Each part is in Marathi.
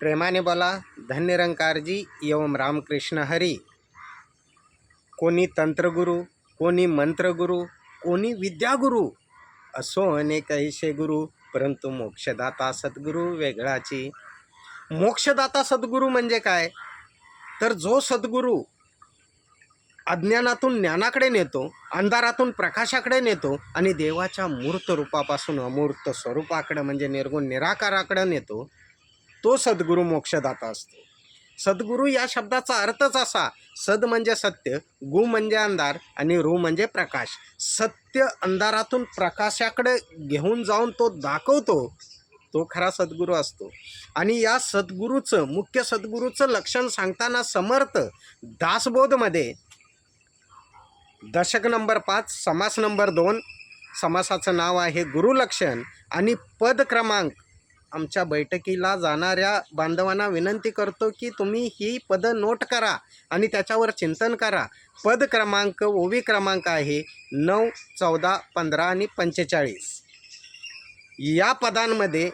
प्रेमाने बोला धन्यरंकारजी एवं रामकृष्ण हरी। कोणी तंत्रगुरू कोणी मंत्रगुरू कोणी विद्यागुरू असो अनेक ऐसे गुरु परंतु मोक्षदाता सद्गुरू वेगळाची। मोक्षदाता सद्गुरू म्हणजे काय? तर जो सद्गुरू अज्ञानातून ज्ञानाकडे नेतो अंधारातून प्रकाशाकडे नेतो आणि देवाच्या मूर्त रूपापासून अमूर्त स्वरूपाकडे म्हणजे निर्गुण निराकाराकडे नेतो तो सद्गुरू मोक्षदाता असतो. सद्गुरू या शब्दाचा अर्थच असा सद म्हणजे सत्य गु म्हणजे अंधार आणि रू म्हणजे प्रकाश. सत्य अंधारातून प्रकाशाकडे घेऊन जाऊन तो दाखवतो तो खरा सद्गुरू असतो. आणि या सद्गुरूचं मुख्य सद्गुरूचं लक्षण सांगताना समर्थ दासबोधमध्ये दशक नंबर पाच समास नंबर दोन समासाचं नाव आहे गुरुलक्षण आणि पद क्रमांक आमच्या बैठकीला जाणाऱ्या बांधवांना विनंती करतो की तुम्ही ही पदं नोट करा आणि त्याच्यावर चिंतन करा. पद क्रमांक ओवी क्रमांक आहे नऊ चौदा पंधरा आणि पंचेचाळीस. या पदांमध्ये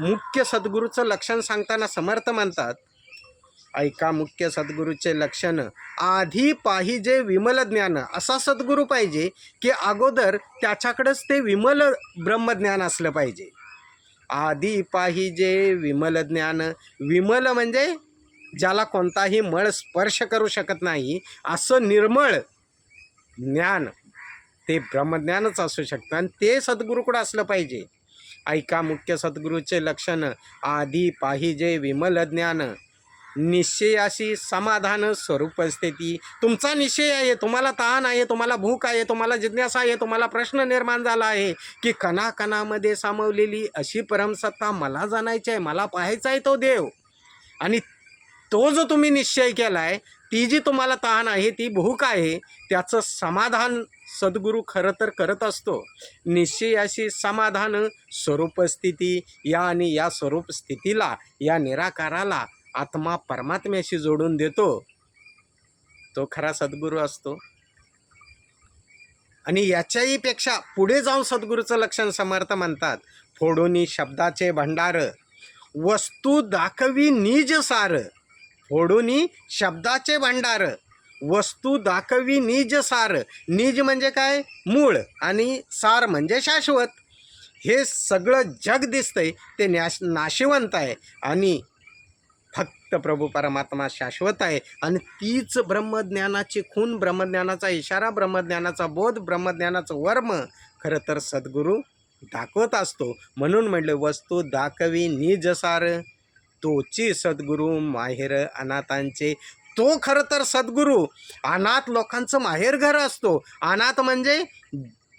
मुख्य सद्गुरूचं लक्षण सांगताना समर्थ म्हणतात ऐका मुख्य सद्गुरूचे लक्षण आधी पाहिजे विमल ज्ञान असा सद्गुरू पाहिजे की अगोदर त्याच्याकडंच ते विमल ब्रह्मज्ञान असलं पाहिजे. आधी पाहिजे विमल ज्ञान. विमल म्हणजे ज्याला कोणताही मळ स्पर्श करू शकत नाही असं निर्मळ ज्ञान. ते ब्रह्मज्ञानच असू शकतं आणि ते सद्गुरूकडं असलं पाहिजे. ऐका मुख्य सद्गुरूचे लक्षण. आधी पाहिजे विमल ज्ञान. निश्चयाशी समाधान स्वरूप स्थिती. तुमचा निश्चय आहे तुम्हाला ताण आहे तुम्हाला भूक आहे तुम्हाला जिज्ञासा आहे तुम्हाला प्रश्न निर्माण झाला आहे की कणाकणामध्ये सामावलेली अशी परमसत्ता मला जाणायची आहे मला पाहायचा आहे तो देव. आणि तो जो तुम्ही निश्चय केला आहे ती जी तुम्हाला ताण आहे ती भूक आहे त्याचं समाधान सद्गुरू खरं तर करत असतो. निश्चयाशी समाधान स्वरूप स्थिती या आणि या स्वरूप स्थितीला या निराकाराला आत्मा परमात्म्याशी जोडून देतो तो खरा सद्गुरू असतो. आणि याच्याही पेक्षा पुढे जाऊन सद्गुरूचं लक्षण समर्थ म्हणतात फोडूनी शब्दाचे भंडार वस्तू दाखवी निज सार फोडूनी शब्दाचे भंडार वस्तू दाखवी निज सार निज म्हणजे काय? मूळ आणि सार म्हणजे शाश्वत. हे सगळं जग दिसतंय ते नाश नाशिवंत आहे. आणि फक्त प्रभू परमात्मा शाश्वत आहे. आणि तीच ब्रह्मज्ञानाची खून ब्रह्मज्ञानाचा इशारा ब्रह्मज्ञानाचा बोध ब्रह्मज्ञानाचं वर्म खरं तर सद्गुरू दाखवत असतो. म्हणून म्हणलं वस्तू दाखवी निजसार तोची सद्गुरू माहेर अनाथांचे. तो खरं तर सद्गुरू. अनाथ लोकांचं माहेरघर असतो. अनाथ म्हणजे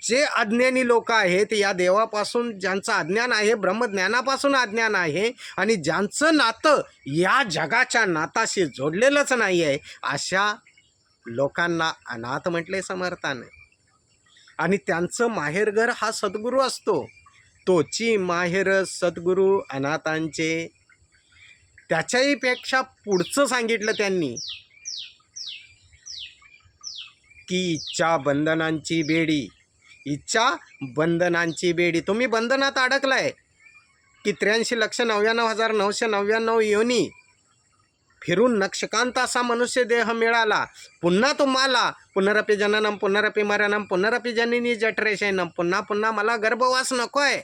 जे अज्ञानी लोक आहेत या देवापासून ज्यांचं अज्ञान आहे ब्रह्मज्ञानापासून अज्ञान आहे आणि ज्यांचं नातं या जगाच्या नाताशी जोडलेलंच नाही आहे अशा लोकांना अनाथ म्हटले समर्थाने. आणि त्यांचं माहेरघर हा सद्गुरू असतो. तोची माहेर सद्गुरू अनाथांचे. त्याच्याही पेक्षा पुढचं सांगितलं त्यांनी. की इच्छा बंधनांची बेडी. इच्छा बंधनांची बेडी. तुम्ही बंधनात अडकलाय. की त्र्याऐंशी लक्ष नव्याण्णव हजार नऊशे नव्याण्णव योनी. फिरून नक्षकांत असा मनुष्य देह मिळाला. पुन्हा तुम्हाला पुनरपी जननम पुनरपी मरणम पुनरपी जननी जठरेशनम पुन्हा पुन्हा मला गर्भवास नको आहे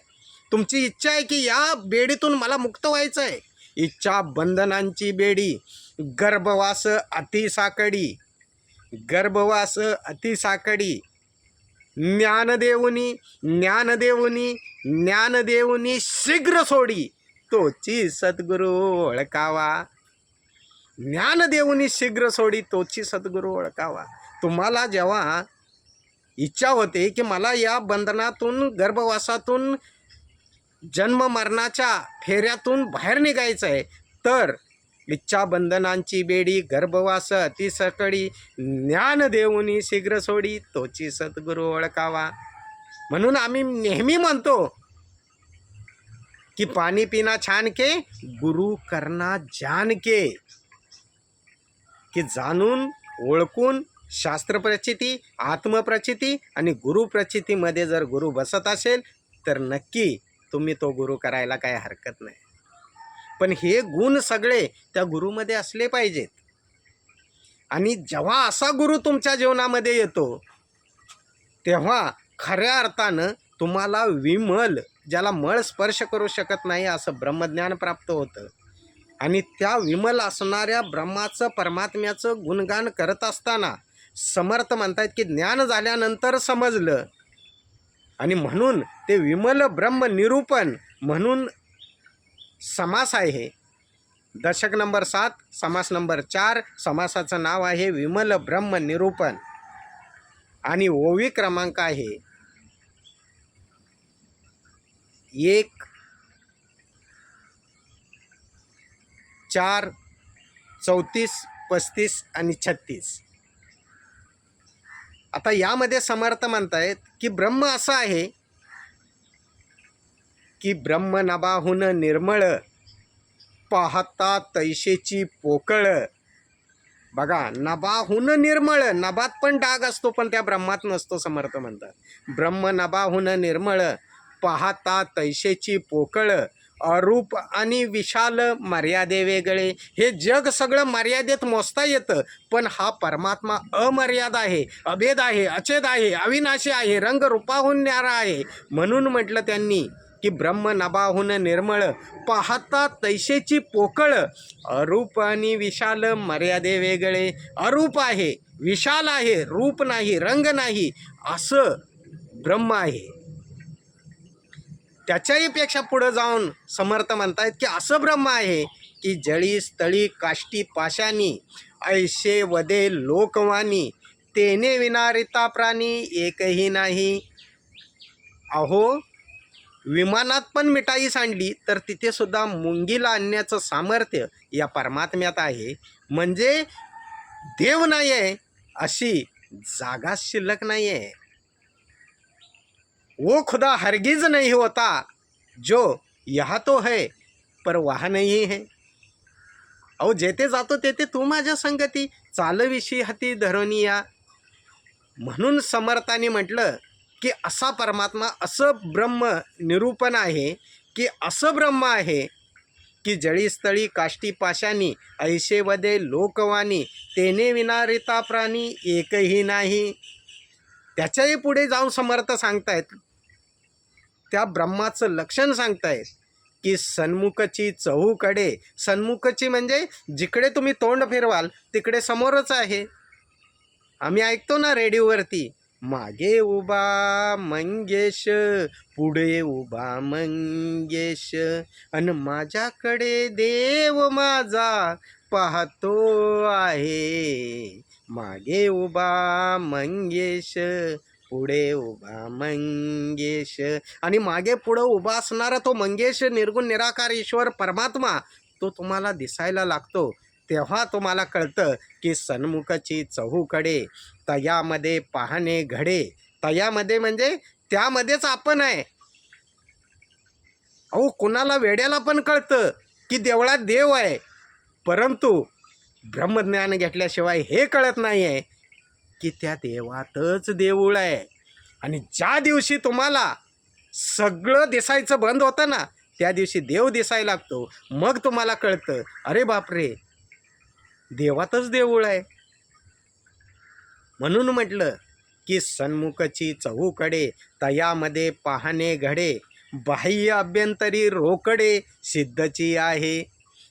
तुमची इच्छा आहे की या बेडीतून मला मुक्त व्हायचं आहे इच्छा बंधनांची बेडी. गर्भवास अतिसाकडी. गर्भवास अतिसाकडी. ज्ञानदेवनी ज्ञानदेवनी ज्ञानदेवनी शीघ्र सोडी. तोची सद्गुरू ओळखावा. ज्ञानदेवनी शीघ्र सोडी तोची सद्गुरू ओळखावा. तुम्हाला जेव्हा इच्छा होते की मला या बंधनातून गर्भवासातून जन्म मरणाच्या फेऱ्यातून बाहेर निघायचं आहे तर इच्छाबंधनांची बेडी गर्भवास अतिसकडी ज्ञान देऊनी शीघ्र सोडी तोची सद्गुरू ओळखावा. म्हणून आम्ही नेहमी म्हणतो की पाणी पिना छान के गुरु करना जान के. की जाणून ओळखून शास्त्रप्रचिती आत्मप्रचिती आणि गुरुप्रचितीमध्ये जर गुरु बसत असेल तर नक्की तुम्ही तो गुरु करायला काही हरकत नाही. पण हे गुण सगळे त्या गुरुमध्ये असले पाहिजेत. आणि जेव्हा असा गुरु तुमच्या जीवनामध्ये येतो तेव्हा खऱ्या अर्थानं तुम्हाला विमल ज्याला मळ स्पर्श करू शकत नाही असं ब्रह्मज्ञान प्राप्त होतं. आणि त्या विमल असणाऱ्या ब्रह्माचं परमात्म्याचं गुणगान करत असताना समर्थ म्हणतात की ज्ञान झाल्यानंतर समजलं. आणि म्हणून ते विमल ब्रह्म निरूपण म्हणून समास आहे दशक नंबर सात समास नंबर चार समासाचं नाव आहे विमल ब्रह्म निरूपण. आणि ओवी क्रमांक आहे एक चार चौतीस पस्तीस आणि छत्तीस. आता यामध्ये समर्थ म्हणतायत की ब्रह्म असं आहे की ब्रह्मनभाहून निर्मळ. पाहता तैशेची पोकळ. बघा नभाहून निर्मळ. नभात पण डाग असतो पण त्या ब्रह्मात नसतो समर्थ म्हणतात. ब्रह्म नभाहून निर्मळ. पाहता तैशेची पोकळ. अरूप आणि विशाल मर्यादे वेगळे. हे जग सगळं मर्यादेत मोजता येतं पण हा परमात्मा अमर्याद आहे अभेद आहे अचेद आहे अविनाशी आहे रंग रूपाहून न्यारा आहे. म्हणून म्हटलं त्यांनी की ब्रह्म नभाहून निर्मळ पाहता तैशेची पोकळ. अरूप आणि विशाल मर्यादे वेगळे. अरूप आहे विशाल आहे रूप नाही रंग नाही असं ब्रह्म आहे. त्याच्याही पेक्षा पुढं जाऊन समर्थ म्हणतायत की असं ब्रह्म आहे की जळी स्थळी काष्टी पाशानी ऐशे वदे लोकवाणी तेने विनारिता प्राणी एकही नाही. अहो विमानात पण मिठाई सांडली तर तिथे सुद्धा मुंगीला आणण्याचं सामर्थ्य या परमात्म्यात आहे. म्हणजे देव नाही आहे अशी जागा शिल्लक नाही आहे वो खुदा हरगिज नहीं होता जो या तो है पर वहा नाही है. अहो जेथे जातो तेथे तू माझ्या संगती चालविषयी हाती धरोनिया. म्हणून समर्थाने म्हटलं की असा परमात्मा असं ब्रह्म निरूपण आहे की असं ब्रह्म आहे की जळीस्थळी काष्टी पाशानी ऐशेवदे लोकवाणी तेने विनारिता प्राणी एकही नाही. त्याच्याही पुढे जाऊन समर्थ सांगतायत. त्या ब्रह्माचं लक्षण सांगतायत की सन्मुखची चहूकडे सन्मुखची म्हणजे जिकडे तुम्ही तोंड फिरवाल तिकडे समोरच आहे. आम्ही ऐकतो ना रेडिओवरती मागे उभा मंगेश पुढे उभा मंगेश. अन माझ्याकडे देव माझा पाहतो आहे. मागे उभा मंगेश पुढे उभा मंगेश. आणि मागे पुढं उभा असणारा तो मंगेश निर्गुण निराकार ईश्वर परमात्मा तो तुम्हाला दिसायला लागतो. तेव्हा तुम्हाला कळतं की सन्मुखची चहूकडे तयामध्ये पाहणे घडे. तयामध्ये म्हणजे त्यामध्येच आपण आहे. अहो कुणाला वेड्याला पण कळतं की देवळात देव आहे. परंतु ब्रह्मज्ञान घेतल्याशिवाय हे कळत नाही आहे की त्या देवातच देऊळ आहे. आणि ज्या दिवशी तुम्हाला सगळं दिसायचं बंद होतं ना त्या दिवशी देव दिसायला लागतो. मग तुम्हाला कळतं अरे बापरे देवातच देऊळ आहे. म्हणून म्हटलं की सन्मुखची चहूकडे तयामध्ये पाहणे घडे बाह्य अभ्यंतरी रोकडे सिद्धची आहे.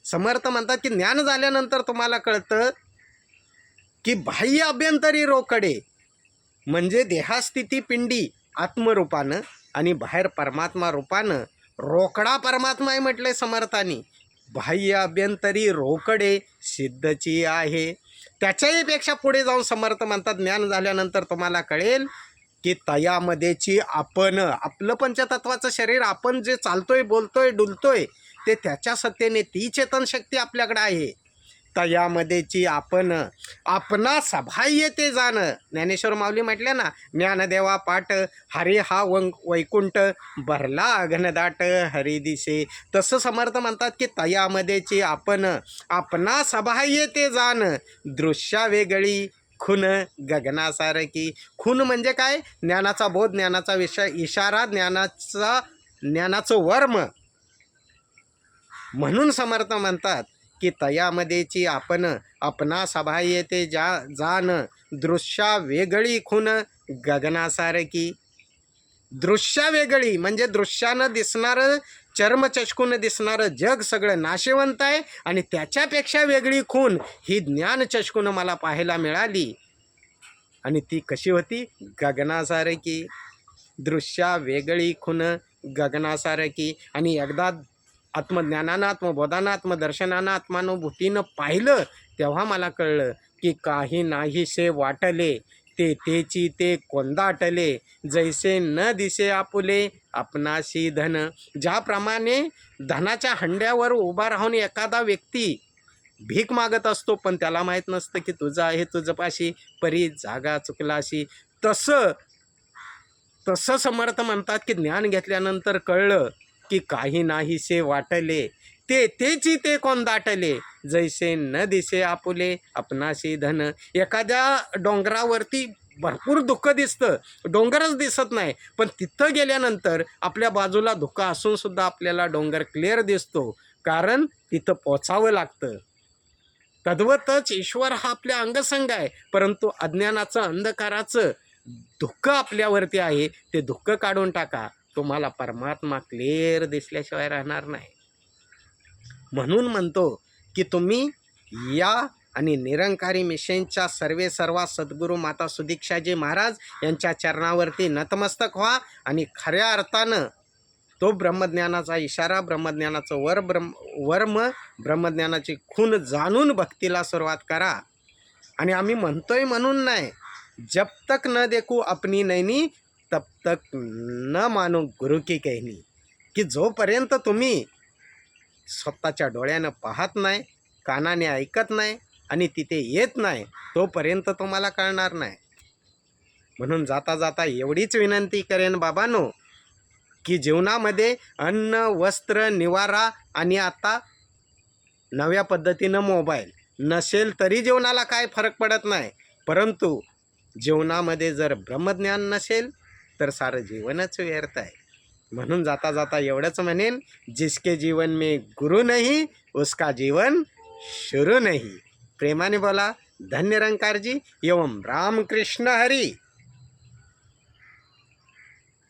समर्थ म्हणतात की ज्ञान झाल्यानंतर तुम्हाला कळतं की बाह्य अभ्यंतरी रोकडे म्हणजे देहास्थिती पिंडी आत्मरूपानं आणि बाहेर परमात्मा रूपानं रोकडा परमात्मा आहे म्हटले समर्थानी. बाह्य अभ्यंतरी रोकडे सिद्धची आहे. त्याच्याहीपेक्षा पुढे जाऊन समर्थ म्हणतात. ज्ञान झाल्यानंतर तुम्हाला कळेल की तयामध्येची आपण आपलं पंचतत्वाचं शरीर आपण जे चालतोय बोलतोय डुलतोय ते त्याच्या सत्तेने ती चेतन शक्ती आपल्याकडे आहे. तयामध्येची आपण आपणा सभाह्य ते जाणं. ज्ञानेश्वर माऊली म्हटल्या ना ज्ञानदेवा पाठ हरे हा वंग वैकुंठ भरला अघनदाट हरी दिसे तसं समर्थ म्हणतात की तयामध्येची आपण आपणा सभाह्य ते जाण. दृश्या वेगळी खून गगनासारखी. खून म्हणजे काय? ज्ञानाचा बोध ज्ञानाचा विषय इशारा ज्ञानाचा ज्ञानाचं वर्म. म्हणून समर्थ म्हणतात. की तयामध्येची आपण आपणा सभा येते जा जान दृश्या वेगळी खून गगनासारखी. दृश्या वेगळी म्हणजे दृश्यानं दिसणारं चर्मचष्कून दिसणारं जग सगळं नाशवंत आहे आणि त्याच्यापेक्षा वेगळी खून ही ज्ञान चष्कून मला पाहायला मिळाली. आणि ती कशी होती? गगनासारखी. दृश्या वेगळी खून गगनासारखी. आणि एकदा आत्मज्ञानानं आत्मबोधानं आत्मदर्शनानं आत्मानुभूतीनं पाहिलं तेव्हा मला कळलं की काही नाहीसे वाटले. ते तेची ते कोंदाटले. जैसे न दिसे आपुले आपणाशी धन. ज्याप्रमाणे धनाच्या हंड्यावर उभा राहून एखादा व्यक्ती भीक मागत असतो पण त्याला माहीत नसतं की तुझं आहे तुझं पाशी परी जागा चुकलाशी. तसं तसं समर्थ म्हणतात की ज्ञान घेतल्यानंतर कळलं की काही नाहीसे वाटले. ते तेची ते कोण दाटले? जैसे न दिसे आपुले आपणाशी धन. एखाद्या डोंगरावरती भरपूर दुःख दिसतं. डोंगरच दिसत नाही. पण तिथं गेल्यानंतर आपल्या बाजूला धुकं असून सुद्धा आपल्याला डोंगर क्लिअर दिसतो. कारण तिथं पोचावं लागतं. तद्वतच ईश्वर हा आपल्या अंगसंग आहे. परंतु अज्ञानाचं अंधकाराचं दुःख आपल्यावरती आहे. ते दुःख काढून टाका. तुम्हाला परमात्मा क्लिअर दिसल्याशिवाय राहणार नाही. म्हणून म्हणतो की तुम्ही या आणि निरंकारी मिशनच्या सर्वे सर्वा सद्गुरू माता सुदीक्षाजी महाराज यांच्या चरणावरती नतमस्तक व्हा आणि खऱ्या अर्थानं तो ब्रह्मज्ञानाचा इशारा ब्रह्मज्ञानाचं वर ब्रह्म वर्म ब्रह्मज्ञानाची खून जाणून भक्तीला सुरुवात करा. आणि आम्ही म्हणतोय म्हणून नाही जब तक न देखू अपनी नैनी तब तक न मानो गुरु की कहनी की जोपर्यंत तुम्ही स्वतःच्या डोळ्यानं पाहत नाही कानाने ऐकत नाही आणि तिथे येत नाही तोपर्यंत तुम्हाला कळणार नाही. म्हणून जाता जाता एवढीच विनंती करेन बाबांनो की जीवनामध्ये अन्न वस्त्र निवारा आणि आता नव्या पद्धतीनं मोबाईल नसेल तरी जीवनाला काय फरक पडत नाही. परंतु जीवनामध्ये जर ब्रह्मज्ञान नसेल तर सारं जीवनच व्यर्थ आहे. म्हणून जाता जाता एवढंच म्हणेन जिसके जीवन में गुरु नहीं उसका जीवन शुरू नहीं. प्रेमाने बोला धन्य रंकारजी एवं रामकृष्ण हरी.